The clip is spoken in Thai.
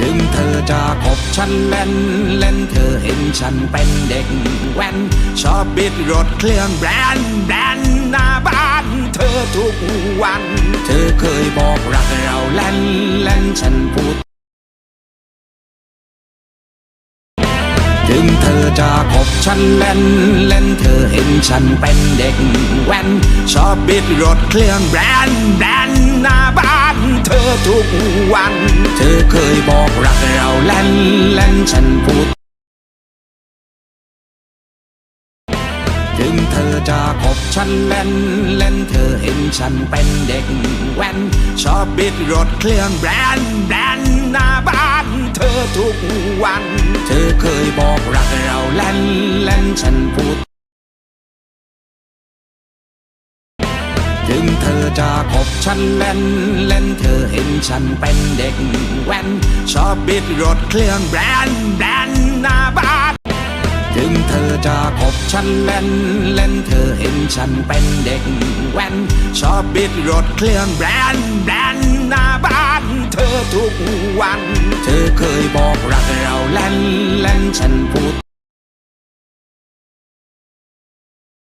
ถึงเธอจะคบฉันเล่น เล่นเธอเห็นฉันเป็นเด็กแว้น ชอบบิดรถเครื่องแบรนด์แบรนด์หน้าบ้าน เธอทุกวัน เธอเคยบอกรักเราเล่น เล่นฉันพูดถึงเธอจะคบฉันเล่น เล่นเธอเห็นฉันเป็นเด็กแว้น ชอบบิดรถเครื่องแบรนด์แบรนด์ ธอทุกวัน เธอเคยบอกรักเราเล่นเล่นฉันพูด ถึงเธอจะคบฉันเล่นเล่นเธอเห็นฉันเป็นเด็กแว้น ชอบบิดรถเครื่องแบรนด์แบรนด์หน้าบ้าน เธอทุกวัน เธอเคยบอกรักเรา งเธอจะคบฉันเล่น เล่นเธอเห็นฉันเป็นเด็กแว้น ชอบบิดรถเครื่องแบรนด์แบรนด์หน้าบ้านถึงเธอจะคบฉันเล่น เล่นเธอเห็นฉันเป็นเด็กแว้น ชอบบิดรถเครื่องแบรนด์แบรนด์หน้าบ้านเธอทุกวัน เธอเคยบอกรักเราเล่น เล่นฉันพูด